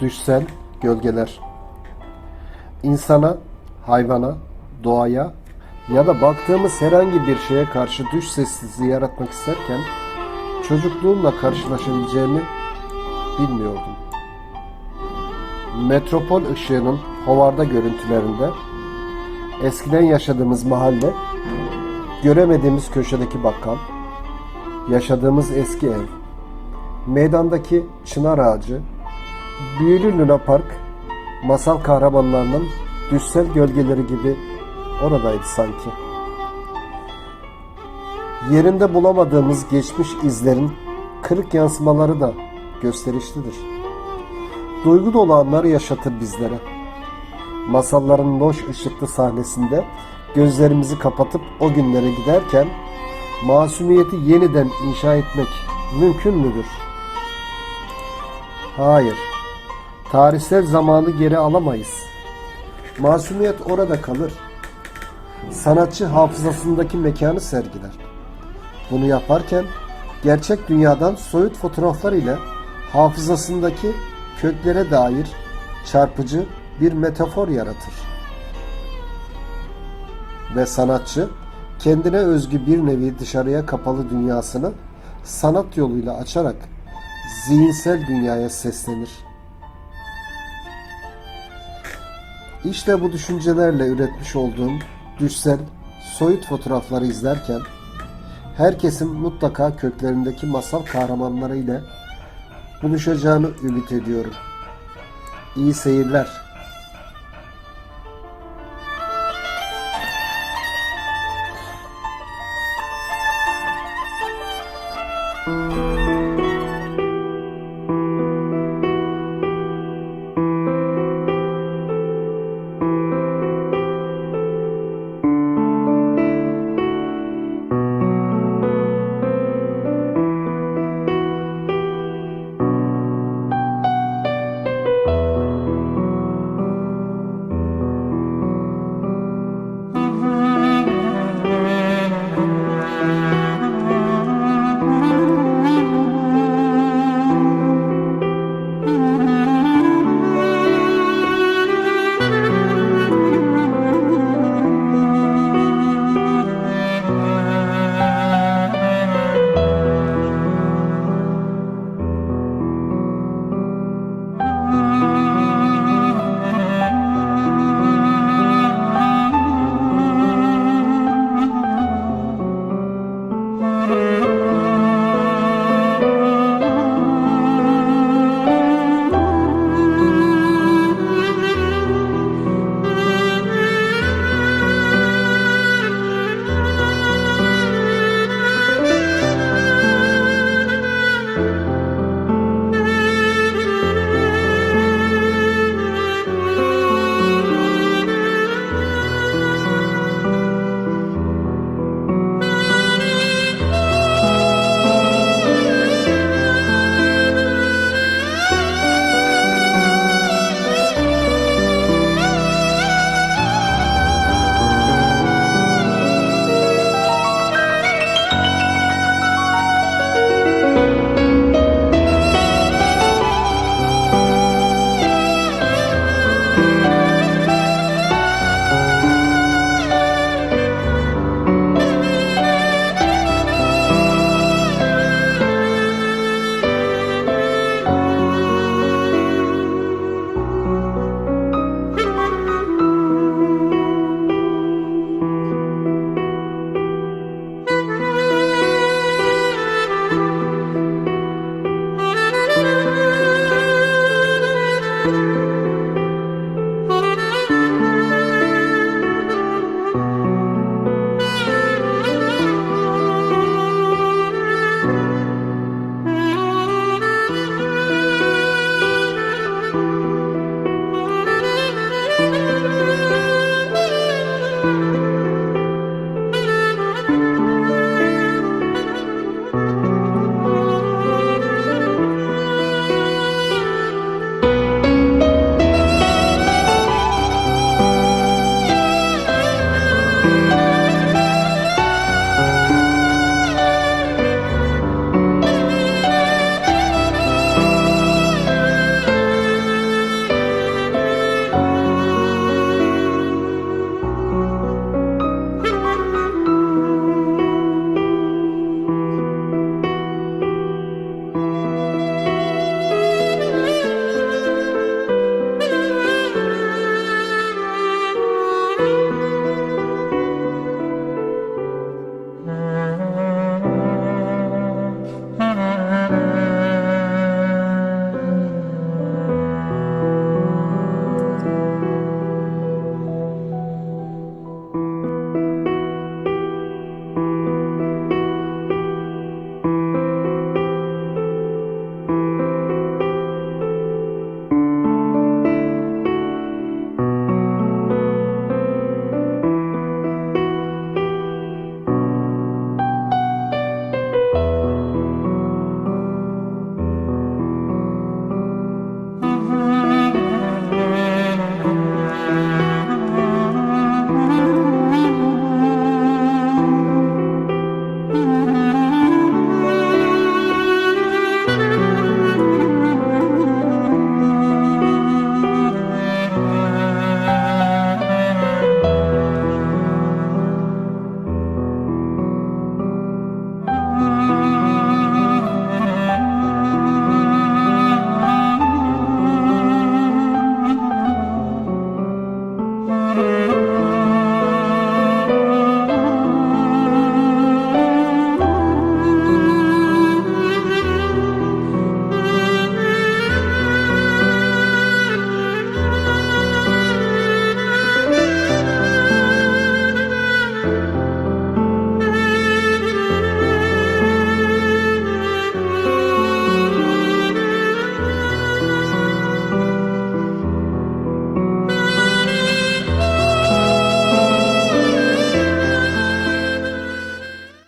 Düşsel gölgeler. İnsana, hayvana, doğaya ya da baktığımız herhangi bir şeye karşı düş sessizliği yaratmak isterken çocukluğumla karşılaşabileceğimi bilmiyordum. Metropol ışığının hovarda görüntülerinde eskiden yaşadığımız mahalle, göremediğimiz köşedeki bakkal, yaşadığımız eski ev, meydandaki çınar ağacı, büyülü Luna Park, masal kahramanlarının düşsel gölgeleri gibi oradaydı sanki. Yerinde bulamadığımız geçmiş izlerin kırık yansımaları da gösterişlidir. Duygu dolu anlar yaşatır bizlere. Masalların loş ışıklı sahnesinde gözlerimizi kapatıp o günlere giderken masumiyeti yeniden inşa etmek mümkün müdür? Hayır. Tarihsel zamanı geri alamayız. Masumiyet orada kalır. Sanatçı hafızasındaki mekanı sergiler. Bunu yaparken gerçek dünyadan soyut fotoğraflar ile hafızasındaki köklere dair çarpıcı bir metafor yaratır. Ve sanatçı kendine özgü bir nevi dışarıya kapalı dünyasını sanat yoluyla açarak zihinsel dünyaya seslenir. İşte bu düşüncelerle üretmiş olduğum düşsel, soyut fotoğrafları izlerken herkesin mutlaka köklerindeki masal kahramanları ile buluşacağını ümit ediyorum. İyi seyirler.